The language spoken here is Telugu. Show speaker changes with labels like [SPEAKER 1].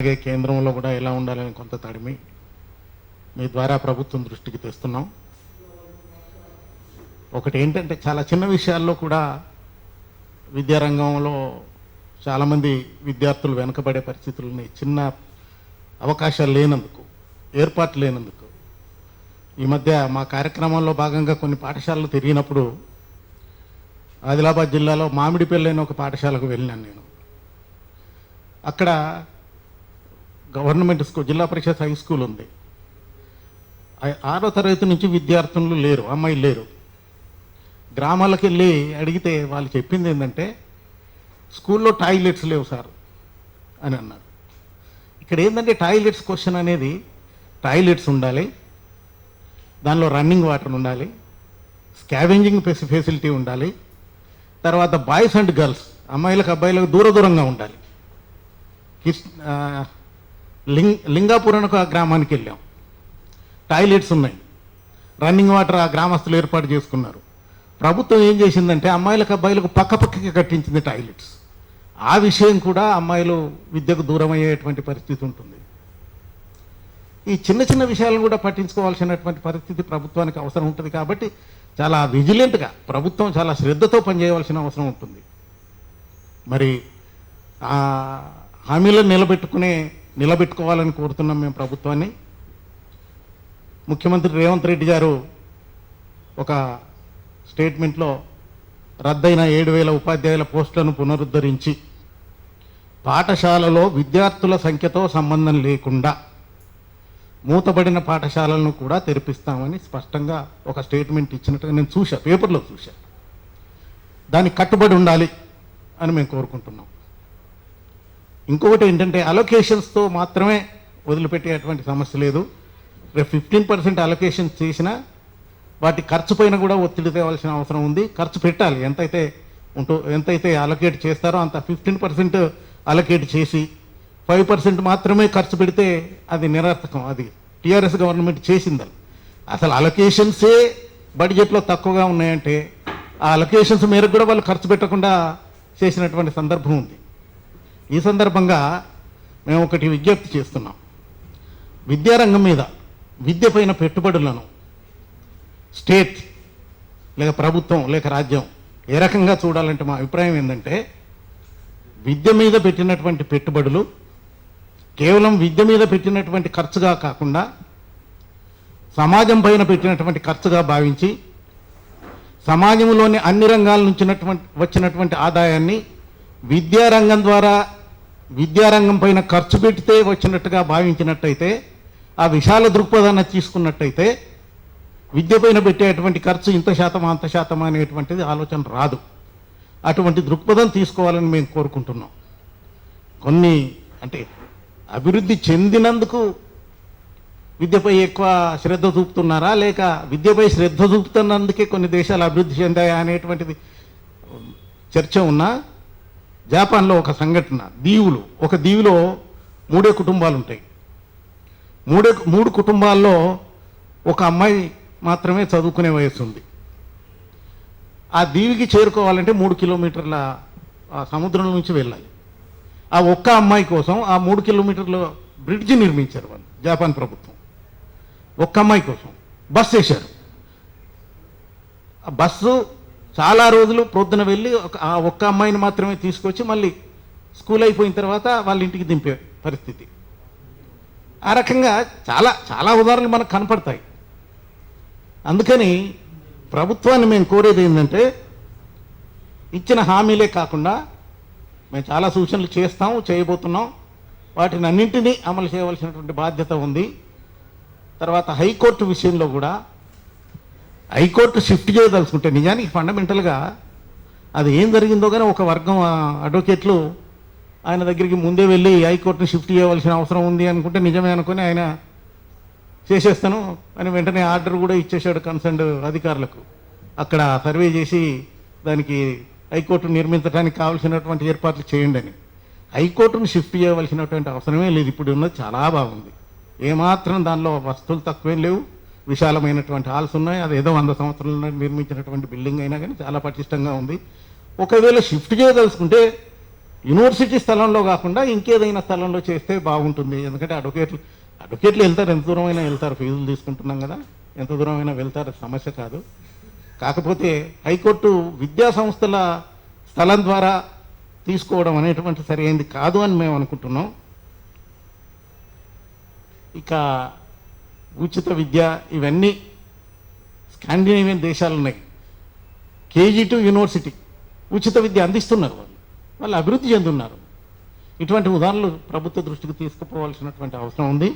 [SPEAKER 1] అలాగే కేంద్రంలో కూడా ఎలా ఉండాలని కొంత తడిమి మీ ద్వారా ప్రభుత్వం దృష్టికి తెస్తున్నాం. ఒకటి ఏంటంటే చాలా చిన్న విషయాల్లో కూడా విద్యారంగంలో చాలామంది విద్యార్థులు వెనుకబడే పరిస్థితులని చిన్న అవకాశాలు లేనందుకు ఏర్పాటు లేనందుకు ఈ మధ్య మా కార్యక్రమంలో భాగంగా కొన్ని పాఠశాలలు తిరిగినప్పుడు ఆదిలాబాద్ జిల్లాలో మామిడిపల్లి అనే ఒక పాఠశాలకు వెళ్ళినాను నేను. అక్కడ గవర్నమెంట్ స్కూల్ జిల్లా పరిషత్ హై స్కూల్ ఉంది. ఆరో తరగతి నుంచి విద్యార్థులు లేరు అమ్మాయిలు లేరు. గ్రామాలకు వెళ్ళి అడిగితే వాళ్ళు చెప్పింది ఏంటంటే స్కూల్లో టాయిలెట్స్ లేవు సార్ అని అన్నారు. ఇక్కడ ఏంటంటే టాయిలెట్స్ క్వశ్చన్ అనేది టాయిలెట్స్ ఉండాలి దానిలో రన్నింగ్ వాటర్ ఉండాలి స్కావెంజింగ్ ఫెసిలిటీ ఉండాలి తర్వాత బాయ్స్ అండ్ గర్ల్స్ అమ్మాయిలకు అబ్బాయిలకు దూర దూరంగా ఉండాలి. కిస్ లింగ్ లింగాపూర్ అని ఒక గ్రామానికి వెళ్ళాం. టాయిలెట్స్ ఉన్నాయి. రన్నింగ్ వాటర్ ఆ గ్రామస్తులు ఏర్పాటు చేసుకున్నారు. ప్రభుత్వం ఏం చేసిందంటే అమ్మాయిలకు అబ్బాయిలకు పక్క పక్కకి కట్టించింది టాయిలెట్స్. ఆ విషయం కూడా అమ్మాయిలు విద్యకు దూరం అయ్యేటువంటి పరిస్థితి ఉంటుంది. ఈ చిన్న చిన్న విషయాలను కూడా పట్టించుకోవాల్సినటువంటి పరిస్థితి ప్రభుత్వానికి అవసరం ఉంటుంది కాబట్టి చాలా విజిలెంట్గా ప్రభుత్వం చాలా శ్రద్ధతో పనిచేయవలసిన అవసరం ఉంటుంది. మరి హామీలను నిలబెట్టుకునే నిలబెట్టుకోవాలని కోరుతున్నాం మేము ప్రభుత్వాన్ని. ముఖ్యమంత్రి రేవంత్ రెడ్డి గారు ఒక స్టేట్మెంట్లో రద్దయిన ఏడు వేల ఉపాధ్యాయుల పోస్టులను పునరుద్ధరించి పాఠశాలలో విద్యార్థుల సంఖ్యతో సంబంధం లేకుండా మూతబడిన పాఠశాలలను కూడా తెరిపిస్తామని స్పష్టంగా ఒక స్టేట్మెంట్ ఇచ్చినట్టుగా నేను చూశా పేపర్లో చూశా. దానికి కట్టుబడి ఉండాలి అని మేము కోరుకుంటున్నాం. ఇంకొకటి ఏంటంటే అలొకేషన్స్తో మాత్రమే వదిలిపెట్టేటువంటి సమస్య లేదు. రేపు ఫిఫ్టీన్ పర్సెంట్ అలొకేషన్ చేసినా వాటి ఖర్చు పైన కూడా ఒత్తిడి తేవాల్సిన అవసరం ఉంది. ఖర్చు పెట్టాలి. ఎంతైతే ఉంటూ ఎంతైతే అలొకేట్ చేస్తారో అంత ఫిఫ్టీన్ పర్సెంట్ అలొకేట్ చేసి ఫైవ్ పర్సెంట్ మాత్రమే ఖర్చు పెడితే అది నిరర్థకం. అది టీఆర్ఎస్ గవర్నమెంట్ చేసింది అసలు అలొకేషన్సే బడ్జెట్లో తక్కువగా ఉన్నాయంటే ఆ అలొకేషన్స్ మేరకు కూడా వాళ్ళు ఖర్చు పెట్టకుండా చేసినటువంటి సందర్భం ఉంది. ఈ సందర్భంగా మేము ఒకటి విజ్ఞప్తి చేస్తున్నాం. విద్యారంగం మీద విద్యపైన పెట్టుబడులను స్టేట్ లేక ప్రభుత్వం లేక రాజ్యం ఏ రకంగా చూడాలంటే మా అభిప్రాయం ఏంటంటే విద్య మీద పెట్టినటువంటి పెట్టుబడులు కేవలం విద్య మీద పెట్టినటువంటి ఖర్చుగా కాకుండా సమాజం పైన పెట్టినటువంటి ఖర్చుగా భావించి సమాజంలోని అన్ని రంగాల నుంచినటువంటి వచ్చినటువంటి ఆదాయాన్ని విద్యారంగం ద్వారా విద్యారంగం పైన ఖర్చు పెడితే వచ్చినట్టుగా భావించినట్టయితే ఆ విశాల దృక్పథాన్ని తీసుకున్నట్టయితే విద్య పైన పెట్టేటువంటి ఖర్చు ఇంత శాతం అంత శాతం అనేటువంటిది ఆలోచన రాదు. అటువంటి దృక్పథం తీసుకోవాలని మేము కోరుకుంటున్నాం. కొన్ని అంటే అభివృద్ధి చెందినందుకు విద్యపై ఎక్కువ శ్రద్ధ చూపుతున్నారా? లేక విద్యపై శ్రద్ధ చూపుతున్నందుకే కొన్ని దేశాలు అభివృద్ధి చెందాయా అనేటువంటిది చర్చ ఉన్నా? జాపాన్లో ఒక సంఘటన దీవులు. ఒక దీవిలో మూడే కుటుంబాలు ఉంటాయి మూడే మూడు కుటుంబాల్లో ఒక అమ్మాయి మాత్రమే చదువుకునే వయసు ఉంది ఆ దీవికి చేరుకోవాలంటే మూడు కిలోమీటర్ల సముద్రం నుంచి వెళ్ళాలి. ఆ ఒక్క అమ్మాయి కోసం ఆ మూడు కిలోమీటర్ల బ్రిడ్జ్ నిర్మించారు వాళ్ళు జాపాన్ ప్రభుత్వం. ఒక్క అమ్మాయి కోసం బస్సు వేశారు ఆ బస్సు చాలా రోజులు ప్రొద్దున వెళ్ళి ఒక ఆ ఒక్క అమ్మాయిని మాత్రమే తీసుకొచ్చి మళ్ళీ స్కూల్ అయిపోయిన తర్వాత వాళ్ళ ఇంటికి దింపే పరిస్థితి. ఆ రకంగా చాలా చాలా ఉదాహరణలు మనకు కనపడతాయి. అందుకని ప్రభుత్వాన్ని మేము కోరేది ఏంటంటే ఇచ్చిన హామీలే కాకుండా మేము చాలా సూచనలు చేస్తాం చేయబోతున్నాం. వాటిని అన్నింటినీ అమలు చేయవలసినటువంటి బాధ్యత ఉంది. తర్వాత హైకోర్టు విషయంలో కూడా హైకోర్టు షిఫ్ట్ చేయదలుచుకుంటే నిజానికి ఫండమెంటల్గా అది ఏం జరిగిందో కానీ ఒక వర్గం ఆ, అడ్వకేట్లు ఆయన దగ్గరికి ముందే వెళ్ళి హైకోర్టుని షిఫ్ట్ చేయవలసిన అవసరం ఉంది అనుకుంటే నిజమే అనుకుని ఆయన చేసేస్తాను అని వెంటనే ఆర్డర్ కూడా ఇచ్చేసాడు కన్సర్న్డ్ అధికారులకు. అక్కడ సర్వే చేసి దానికి హైకోర్టును నిర్మించడానికి కావాల్సినటువంటి ఏర్పాట్లు చేయండి అని. హైకోర్టును షిఫ్ట్ చేయవలసినటువంటి అవసరమే లేదు. ఇప్పుడు ఉన్నది చాలా బాగుంది. ఏమాత్రం దానిలో వస్తువులు తక్కువేం లేవు. విశాలమైనటువంటి హాల్స్ ఉన్నాయి. అది ఏదో వంద సంవత్సరాల నిర్మించినటువంటి బిల్డింగ్ అయినా కానీ చాలా పటిష్టంగా ఉంది. ఒకవేళ షిఫ్ట్ చేయదలుచుకుంటే యూనివర్సిటీ స్థలంలో కాకుండా ఇంకేదైనా స్థలంలో చేస్తే బాగుంటుంది. ఎందుకంటే అడ్వకేట్లు అడ్వకేట్లు వెళ్తారు. ఎంత దూరమైనా వెళ్తారు. ఫీజులు తీసుకుంటున్నాం కదా. ఎంత దూరమైనా వెళ్తారు. సమస్య కాదు. కాకపోతే హైకోర్టు విద్యా సంస్థల స్థలం ద్వారా తీసుకోవడం అనేటువంటి సరైనది కాదు అని మేము అనుకుంటున్నాం. ఇక ఉచిత విద్య ఇవన్నీ స్కాండినేవియన్ దేశాలు ఉన్నాయి కేజీ టు యూనివర్సిటీ ఉచిత విద్య అందిస్తున్నారు వాళ్ళు. వాళ్ళు అభివృద్ధి చెందున్నారు. ఇటువంటి ఉదాహరణలు ప్రభుత్వ దృష్టికి తీసుకుపోవాల్సినటువంటి అవసరం ఉంది.